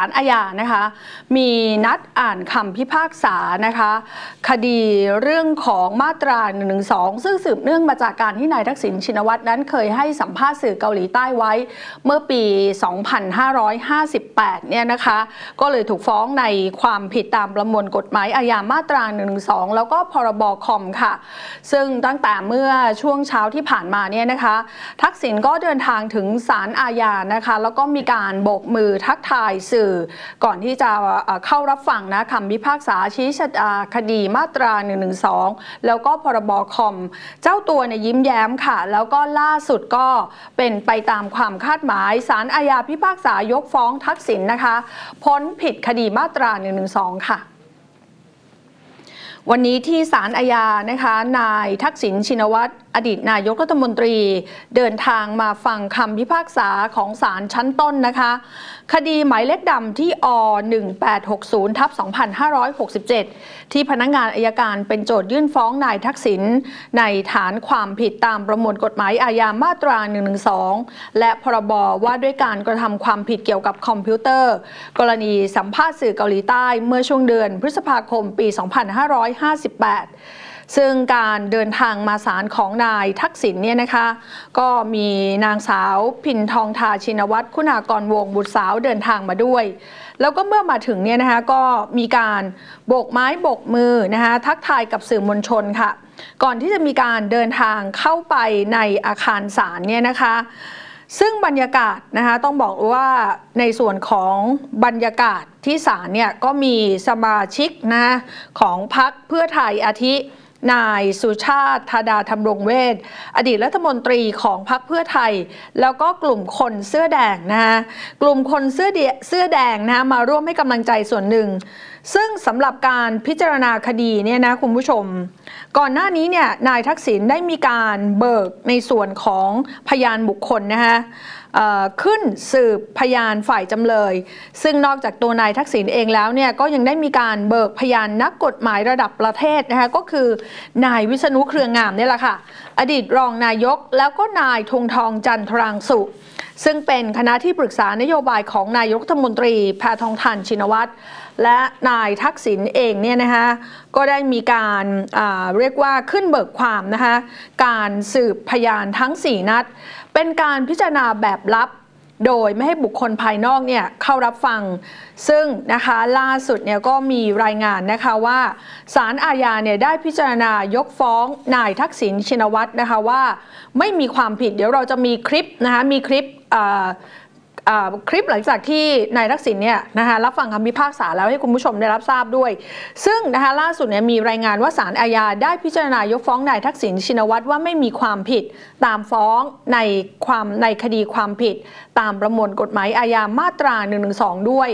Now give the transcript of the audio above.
ารอาญานะคะมีนัดอ่านคำพิพากษานะคะคดีเรื่องของมาตรา112ซึ่งสืบเนื่องมาจากการที่นายทักษิณชินวัตรนั้นเคยให้สัมภาษณ์สื่อเกาหลีใต้ไว้เมื่อปี 2558 เนี่ยนะคะก็เลยถูกฟ้องในความผิดตามประมวลกฎหมายอาญามาตรา112แล้วก็พรบคอมค่ะ ซึ่งตั้งแต่เมื่อช่วงเช้าที่ผ่านมาเนี่ยนะคะ ทักษิณก็เดินทางถึงศาลอาญานะคะ แล้วก็มีการโบกมือทักทายสื่อก่อนที่จะเอ่อเข้ารับฟังนะคำพิพากษาชี้ชะตาคดีมาตรา 112 แล้วก็พรบคอม เจ้าตัวเนี่ยยิ้มแย้มค่ะ แล้วก็ล่าสุดก็เป็นไปตามความคาดหมายศาลอาญาพิพากษายกฟ้องทักษิณนะคะ พ้นผิดคดีมาตรา 112 ค่ะวันนี้ที่ศาลอาญานะคะ นายทักษิณชินวัตร อดีตนายกรัฐมนตรี เดินทางมาฟังคำพิพากษาของศาลชั้นต้นนะคะ คดีหมายเลขดำที่อ1860ทับ2567 ที่พนักงานอายการเป็นโจทยื่นฟ้องนายทักษิณในฐานความผิดตามประมวลกฎหมายอาญามาตรา 112 และพรบว่าด้วยการกระทำความผิดเกี่ยวกับคอมพิวเตอร์ กรณีสัมภาษณ์สื่อเกาหลีใต้เมื่อช่วงเดือนพฤษภาคมปี 2558 ซึ่งการเดินทางมาศาลของนายทักษิณเนี่ยนะคะ ก็มีนางสาวพินทองทาชินวัตรคุณากรวงบุตรสาวเดินทางมาด้วย แล้วก็เมื่อมาถึงเนี่ยนะคะก็มีการโบกไม้โบกมือนะคะทักทายกับสื่อมวลชนค่ะ ก่อนที่จะมีการเดินทางเข้าไปในอาคารศาลเนี่ยนะคะซึ่งบรรยากาศนะคะต้องบอกว่าในส่วนของบรรยากาศที่ศาลเนี่ยก็มีสมาชิกนะของพักเพื่อไทยอาทิ นายสุชาติธาดาธรรมรงเวทอดีตรัฐมนตรีของพรรคเพื่อไทย แล้วก็กลุ่มคนเสื้อแดงนะฮะกลุ่มคนเสื้อเสื้อแดงนะฮะมาร่วมให้กำลังใจส่วนหนึ่งซึ่งสำหรับการพิจารณาคดีเนี่ยนะคุณผู้ชม ก่อนหน้านี้เนี่ยนายทักษิณได้มีการเบิกในส่วนของพยานบุคคลนะคะขึ้นสืบพยานฝ่ายจำเลย ซึ่งนอกจากตัวนายทักษิณเองแล้วเนี่ยก็ยังได้มีการเบิกพยานนักกฎหมายระดับประเทศนะคะก็คือนายวิษณุเครืองามเนี่ยแหละค่ะ อดีตรองนายกแล้วก็นายธงทองจันทรางสุ ซึ่งเป็นคณะที่ปรึกษานโยบายของนายกรัฐมนตรีแพทองทานชินวัตรและนายทักษิณเองเนี่ยนะคะก็ได้มีการเรียกว่าขึ้นเบิกความนะคะการสืบพยานทั้ง 4 นัด เป็นการพิจารณาแบบลับ โดยไม่ให้บุคคลภายนอกเนี่ยเข้ารับฟัง ซึ่งนะคะล่าสุดเนี่ยก็มีรายงานนะคะว่าศาลอาญาเนี่ยได้พิจารณายกฟ้องนายทักษิณชินวัตรนะคะว่า ไม่มีความผิดเดี๋ยวเราจะมีคลิปนะคะมีคลิปอ่า คลิปหลังจากที่นายทักษิณเนี่ยนะคะรับฟังคำพิพากษาแล้วให้คุณผู้ชมได้รับทราบด้วย ซึ่งนะคะล่าสุดเนี่ยมีรายงานว่าศาลอาญาได้พิจารณายกฟ้องนายทักษิณชินวัตรว่าไม่มีความผิดตามฟ้องในความในคดีความผิด ตามประมวลกฎหมายอาญามาตรา1นึด้วย